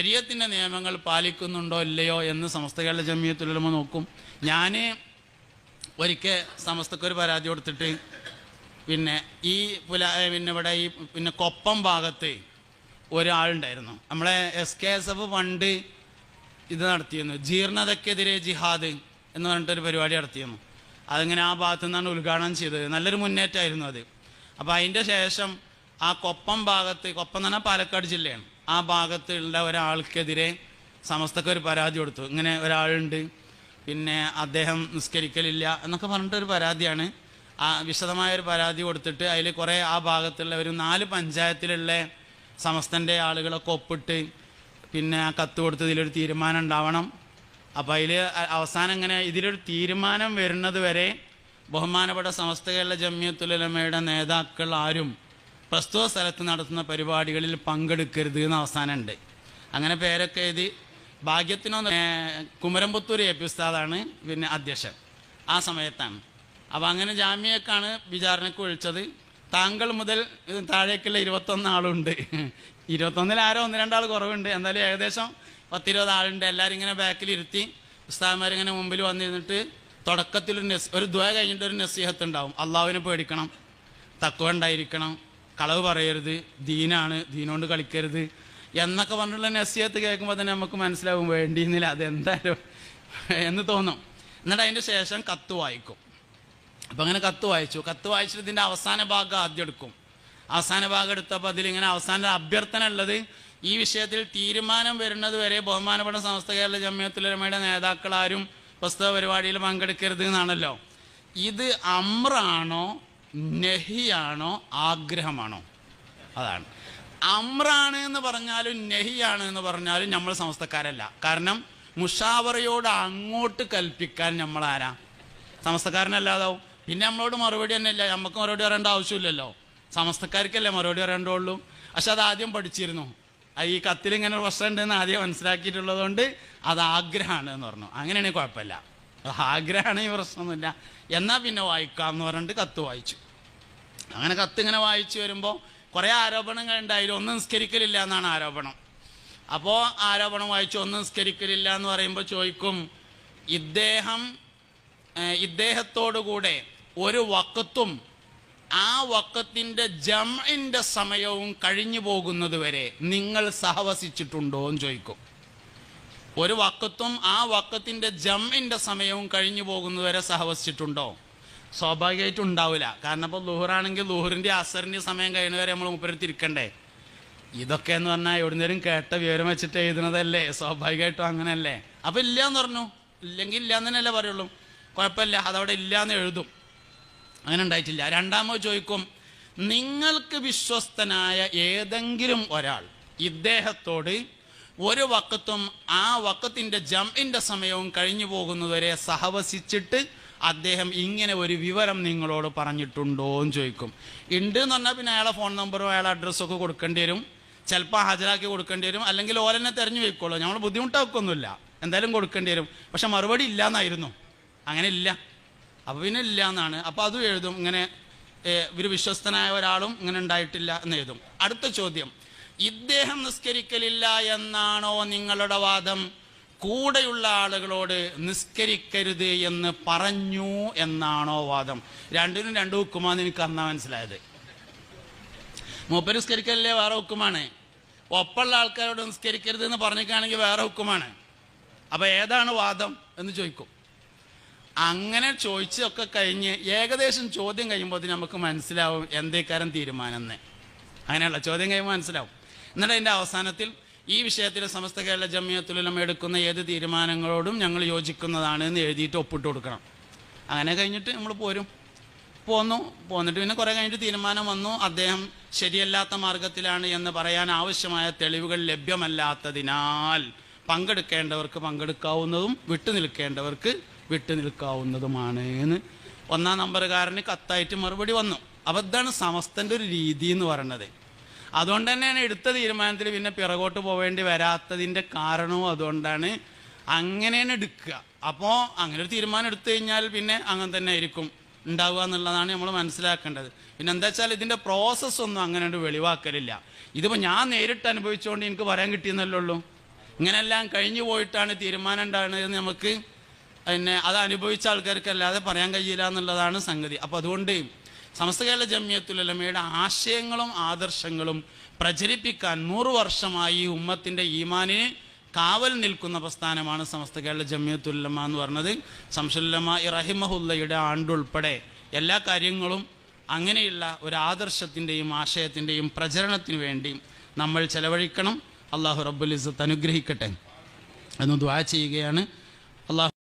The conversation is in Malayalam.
ശരീരത്തിന്റെ നിയമങ്ങൾ പാലിക്കുന്നുണ്ടോ ഇല്ലയോ എന്ന് കേരള ജമിയത്തുലമ നോക്കും. ഞാൻ ഒരിക്കൽ സമസ്തക്കൊരു പരാതി കൊടുത്തിട്ട് പിന്നെ ഈ പുല പിന്നെ ഇവിടെ ഈ പിന്നെ കൊപ്പം ഭാഗത്ത് ഒരാളുണ്ടായിരുന്നു. നമ്മളെ S K S F fund ഇത് നടത്തിയിരുന്നു. ജീർണതക്കെതിരെ ജിഹാദ് എന്ന് പറഞ്ഞിട്ടൊരു പരിപാടി നടത്തിയിരുന്നു. അതിങ്ങനെ ആ ഭാഗത്തു നിന്നാണ് ഉദ്ഘാടനം ചെയ്തത്. നല്ലൊരു മുന്നേറ്റമായിരുന്നു അത്. അപ്പോൾ അതിന്റെ ശേഷം ആ കൊപ്പം ഭാഗത്ത് കൊപ്പം എന്ന് പറഞ്ഞാൽ പാലക്കാട് ജില്ലയാണ്. ആ ഭാഗത്തുള്ള ഒരാൾക്കെതിരെ സമസ്തക്ക് ഒരു പരാതി കൊടുത്തു. ഇങ്ങനെ ഒരാളുണ്ട്. പിന്നെ അദ്ദേഹം നിസ്കരിക്കലില്ല എന്നൊക്കെ പറഞ്ഞിട്ടൊരു പരാതിയാണ്. ആ വിശദമായ ഒരു പരാതി കൊടുത്തിട്ട് അതിൽ കുറേ ആ ഭാഗത്തുള്ള ഒരു നാല് പഞ്ചായത്തിലുള്ള സമസ്തന്റെ ആളുകളൊക്കെ ഒപ്പിട്ട് പിന്നെ ആ കത്ത് കൊടുത്ത് ഇതിലൊരു തീരുമാനം ഉണ്ടാവണം. അപ്പോൾ അതിൽ അവസാനം ഇങ്ങനെ ഇതിലൊരു തീരുമാനം വരുന്നത് വരെ ബഹുമാനപ്പെട്ട സമസ്ത കേരള ജമ്മിയത്തുലമയുടെ നേതാക്കൾ ആരും പ്രസ്തുത സ്ഥലത്ത് നടത്തുന്ന പരിപാടികളിൽ പങ്കെടുക്കരുത് എന്ന് അവസാനമുണ്ട്. അങ്ങനെ പേരൊക്കെ എഴുതി ഭാഗ്യത്തിനൊന്ന് കുമരമ്പുത്തൂർ എ പി ഉസ്താദാണ് പിന്നെ അധ്യക്ഷൻ. ആ സമയത്താണ്. അപ്പോൾ അങ്ങനെ ജാമ്യക്കാണ് വിചാരണയ്ക്ക് വിളിച്ചത് താങ്കൾ മുതൽ താഴേക്കുള്ള ഇരുപത്തൊന്ന് ആളുണ്ട്. ഇരുപത്തൊന്നിൽ ആരോ ഒന്ന് രണ്ടാൾ കുറവുണ്ട്. എന്തായാലും ഏകദേശം പത്തിരുപത് ആളുണ്ട്. എല്ലാവരും ഇങ്ങനെ ബാക്കിലിരുത്തി ഉസ്താദ്മാരിങ്ങനെ മുമ്പിൽ വന്നിരുന്നിട്ട് തുടക്കത്തിൽ ഒരു നെസ് ഒരു ദ്വ കഴിഞ്ഞിട്ട് ഒരു നസീഹത്ത് ഉണ്ടാവും. അള്ളാഹുവിനെ പേടിക്കണം. തക്കുവ ഉണ്ടായിരിക്കണം. കളവ് പറയരുത് ദീനാണ് ദീനോണ്ട് കളിക്കരുത് എന്നൊക്കെ പറഞ്ഞുള്ള നസീഹത്ത് കേൾക്കുമ്പോൾ തന്നെ നമുക്ക് മനസ്സിലാവും വേണ്ടിയിരുന്നില്ല അതെന്തായാലും എന്ന് തോന്നും. എന്നിട്ട് അതിന്റെ ശേഷം കത്ത് വായിക്കും. അപ്പം അങ്ങനെ കത്ത് വായിച്ചു. കത്ത് വായിച്ചിട്ട് ഇതിന്റെ അവസാന ഭാഗം ആദ്യം എടുക്കും. അവസാന ഭാഗം എടുത്തപ്പോൾ അതിലിങ്ങനെ അവസാന അഭ്യർത്ഥന ഉള്ളത് ഈ വിഷയത്തിൽ തീരുമാനം വരുന്നത് വരെ ബഹുമാനപ്പെട്ട സമസ്ത കേരള ജമ്മിയത്തുലമയുടെ നേതാക്കളാരും പുസ്തക പരിപാടിയിൽ പങ്കെടുക്കരുത് എന്നാണല്ലോ. ഇത് അമ്രാണോ നെഹിയാണോ ആഗ്രഹമാണോ? അതാണ്. അമ്രാണ് എന്ന് പറഞ്ഞാലും നെഹിയാണ് എന്ന് പറഞ്ഞാലും നമ്മൾ സമസ്തക്കാരല്ല. കാരണം മുഷാവറയോട് അങ്ങോട്ട് കൽപ്പിക്കാൻ നമ്മൾ ആരാ സമസ്തക്കാരനല്ലാതാവും. പിന്നെ നമ്മളോട് മറുപടി തന്നെ ഇല്ല. നമുക്ക് മറുപടി പറയേണ്ട ആവശ്യമില്ലല്ലോ. സമസ്തക്കാർക്കല്ലേ മറുപടി പറയേണ്ടുള്ളൂ പക്ഷെ അത് ആദ്യം പഠിച്ചിരുന്നു. ഈ കത്തിൽ ഇങ്ങനെ ഒരു പ്രശ്നം ഉണ്ടെന്ന് ആദ്യം മനസ്സിലാക്കിയിട്ടുള്ളത് കൊണ്ട് അത് ആഗ്രഹമാണ് എന്ന് പറഞ്ഞു. അങ്ങനെയാണെങ്കിൽ കുഴപ്പമില്ല. ആഗ്രഹമാണ് ഈ പ്രശ്നമൊന്നുമില്ല. എന്നാൽ പിന്നെ വായിക്കാം എന്ന് പറഞ്ഞിട്ട് കത്ത് വായിച്ചു. അങ്ങനെ കത്തിങ്ങനെ വായിച്ചു വരുമ്പോൾ കുറേ ആരോപണങ്ങൾ ഉണ്ടായില്ല? ഒന്നും നിസ്കരിക്കലില്ല എന്നാണ് ആരോപണം. അപ്പോൾ ആരോപണം വായിച്ചു ഒന്നും നിസ്കരിക്കലില്ല എന്ന് പറയുമ്പോൾ ചോദിക്കും ഇദ്ദേഹം ഇദ്ദേഹത്തോടുകൂടെ ഒരു വക്കത്തും ആ വക്കത്തിന്റെ ജമിന്റെ സമയവും കഴിഞ്ഞു പോകുന്നത് വരെ നിങ്ങൾ സഹവസിച്ചിട്ടുണ്ടോ എന്ന് ചോദിക്കും. ഒരു വക്കത്തും ആ വക്കത്തിന്റെ ജമിന്റെ സമയവും കഴിഞ്ഞു പോകുന്നതുവരെ സഹവസിച്ചിട്ടുണ്ടോ? സ്വാഭാവികമായിട്ടും ഉണ്ടാവില്ല കാരണം ഇപ്പോൾ ലുഹറാണെങ്കിൽ ലുഹറിന്റെ അസറിന്റെ സമയം കഴിയുന്നവരെ നമ്മൾ മുപ്പരത്തി ഇരിക്കണ്ടേ ഇതൊക്കെ എന്ന് പറഞ്ഞാൽ എവിടുന്നേരും കേട്ട വിവരം വെച്ചിട്ട് എഴുതുന്നതല്ലേ? സ്വാഭാവികമായിട്ടും അങ്ങനെയല്ലേ? അപ്പോൾ ഇല്ല എന്ന് പറഞ്ഞു. ഇല്ലെങ്കിൽ ഇല്ല എന്ന് തന്നെയല്ലേ പറയുള്ളൂ. കുഴപ്പമില്ല. അതവിടെ ഇല്ല എന്ന് എഴുതും. അങ്ങനെ ഉണ്ടായിട്ടില്ല. രണ്ടാമത് ചോദിക്കും നിങ്ങൾക്ക് വിശ്വസ്തനായ ഏതെങ്കിലും ഒരാൾ ഇദ്ദേഹത്തോട് ഒരു വക്കത്തും ആ വക്കത്തിന്റെ ജമ്മിന്റെ സമയവും കഴിഞ്ഞു പോകുന്നതുവരെ സഹവസിച്ചിട്ട് അദ്ദേഹം ഇങ്ങനെ ഒരു വിവരം നിങ്ങളോട് പറഞ്ഞിട്ടുണ്ടോ എന്ന് ചോദിക്കും. ഉണ്ട് എന്ന് പറഞ്ഞാൽ പിന്നെ അയാളെ ഫോൺ നമ്പറും അയാളെ അഡ്രസ്സും ഒക്കെ കൊടുക്കേണ്ടി വരും. ചിലപ്പോൾ ഹാജരാക്കി കൊടുക്കേണ്ടി വരും. അല്ലെങ്കിൽ ഓലെന്നെ തെരഞ്ഞു വയ്ക്കുള്ളൂ നമ്മൾ ബുദ്ധിമുട്ടാക്കൊന്നുമില്ല. എന്തായാലും കൊടുക്കേണ്ടി വരും. പക്ഷെ മറുപടി ഇല്ല എന്നായിരുന്നു അങ്ങനെ ഇല്ല. അപ്പോൾ പിന്നെ ഇല്ല എന്നാണ് അപ്പോൾ അതും എഴുതും. ഇങ്ങനെ ഒരു വിശ്വസ്തനായ ഒരാളും ഇങ്ങനെ ഉണ്ടായിട്ടില്ല എന്ന് എഴുതും. അടുത്ത ചോദ്യം. ഇദ്ദേഹം നിസ്കരിക്കലില്ല എന്നാണോ നിങ്ങളുടെ വാദം? കൂടെയുള്ള ആളുകളോട് നിസ്കരിക്കരുത് എന്ന് പറഞ്ഞു എന്നാണോ വാദം. രണ്ടിനും രണ്ടു ഹുക്കുമാന്ന് എനിക്ക് അന്നാ മനസ്സിലായത്. മൂപ്പര് നിസ്കരിക്കലില്ലേ വേറെ ഹുക്കുമാണ് ഒപ്പമുള്ള ആൾക്കാരോട് നിസ്കരിക്കരുത് എന്ന് പറഞ്ഞിരിക്കുകയാണെങ്കിൽ വേറെ ഹുക്കുമാണ് അപ്പോൾ ഏതാണ് വാദം എന്ന് ചോദിക്കും. അങ്ങനെ ചോദിച്ചൊക്കെ കഴിഞ്ഞ് ഏകദേശം ചോദ്യം കഴിയുമ്പോൾ നമുക്ക് മനസ്സിലാവും എന്തേക്കാരം തീരുമാനം അങ്ങനെയുള്ള ചോദ്യം കഴിയുമ്പോൾ മനസ്സിലാവും. എന്നിട്ട് അതിന്റെ അവസാനത്തിൽ ഈ വിഷയത്തിൽ സമസ്ത കേരള ജമിയത്തുലം എടുക്കുന്ന ഏത് തീരുമാനങ്ങളോടും ഞങ്ങൾ യോജിക്കുന്നതാണ് എന്ന് എഴുതിയിട്ട് ഒപ്പിട്ട് കൊടുക്കണം. അങ്ങനെ കഴിഞ്ഞിട്ട് നമ്മൾ പോരും. പോന്നു. പോന്നിട്ട് പിന്നെ കുറേ കഴിഞ്ഞിട്ട് തീരുമാനം വന്നു. അദ്ദേഹം ശരിയല്ലാത്ത മാർഗത്തിലാണ് എന്ന് പറയാൻ ആവശ്യമായ തെളിവുകൾ ലഭ്യമല്ലാത്തതിനാൽ പങ്കെടുക്കേണ്ടവർക്ക് പങ്കെടുക്കാവുന്നതും വിട്ടു നിൽക്കേണ്ടവർക്ക് വിട്ടു നിൽക്കാവുന്നതുമാണ് എന്ന് ഒന്നാം നമ്പറുകാരന് കത്തായിട്ട് മറുപടി വന്നു. അപ്പോൾ ഇതാണ് സമസ്തന്റെ ഒരു രീതി എന്ന് പറയുന്നത്. അതുകൊണ്ട് തന്നെയാണ് എടുത്ത തീരുമാനത്തിൽ പിന്നെ പിറകോട്ട് പോവേണ്ടി വരാത്തതിന്റെ കാരണവും അതുകൊണ്ടാണ് അങ്ങനെയാണ് എടുക്കുക. അപ്പോൾ അങ്ങനെ ഒരു തീരുമാനം എടുത്തു കഴിഞ്ഞാൽ പിന്നെ അങ്ങനെ തന്നെ ആയിരിക്കും ഉണ്ടാവുക എന്നുള്ളതാണ് നമ്മൾ മനസ്സിലാക്കേണ്ടത്. പിന്നെ എന്താ വെച്ചാൽ ഇതിന്റെ പ്രോസസ്സൊന്നും അങ്ങനെ ഒരു വെളിവാക്കലില്ല. ഇതിപ്പോൾ ഞാൻ നേരിട്ട് അനുഭവിച്ചുകൊണ്ട് എനിക്ക് പറയാൻ കിട്ടിയെന്നല്ലേ ഉള്ളൂ. ഇങ്ങനെല്ലാം കഴിഞ്ഞു പോയിട്ടാണ് തീരുമാനം ഉണ്ടാകുന്നത് നമുക്ക് പിന്നെ അത് അനുഭവിച്ച ആൾക്കാർക്ക് അല്ലാതെ പറയാൻ കഴിയില്ല എന്നുള്ളതാണ് സംഗതി. അപ്പോൾ അതുകൊണ്ട് സമസ്ത കേരള ജമിയത്തുലമയുടെ ആശയങ്ങളും ആദർശങ്ങളും പ്രചരിപ്പിക്കാൻ നൂറ് വർഷമായി ഉമ്മത്തിന്റെ ഈമാനിന് കാവൽ നിൽക്കുന്ന പ്രസ്ഥാനമാണ് സമസ്ത കേരള ജമിയത്തുല്ലമ എന്ന് പറഞ്ഞത്. സംസുല്ലമ ഇറഹിമഹുല്ലയുടെ ആണ്ടുൾപ്പെടെ എല്ലാ കാര്യങ്ങളും അങ്ങനെയുള്ള ഒരു ആദർശത്തിന്റെയും ആശയത്തിന്റെയും പ്രചരണത്തിന് വേണ്ടി നമ്മൾ ചെലവഴിക്കണം. അള്ളാഹു റബ്ബുൽ ഇസ്സത്ത് അനുഗ്രഹിക്കട്ടെ. എന്ന് ദ്വാ ചെയ്യുകയാണ്.